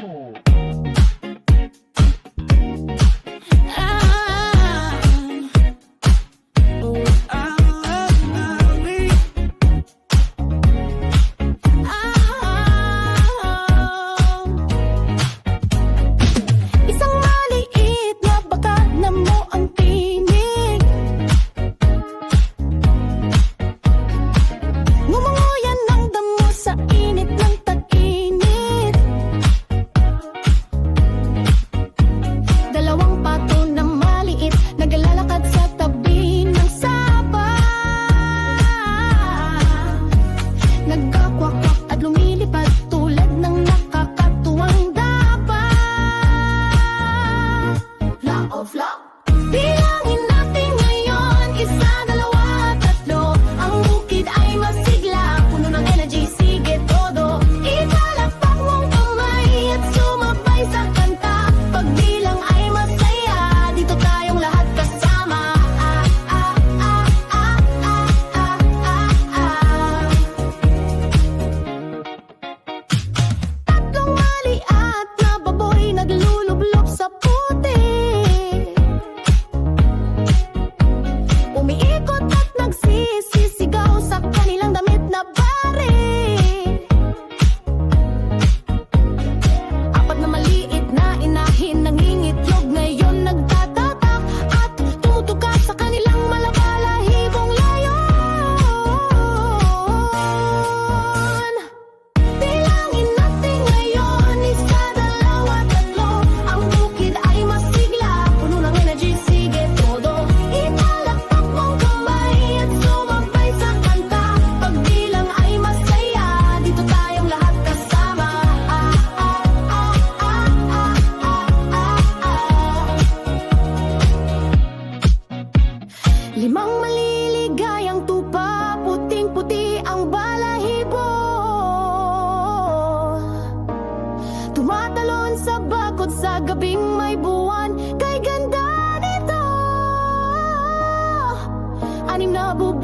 Papo. of love. sa gabing may buwan Kay ganda nito. Anim na buwan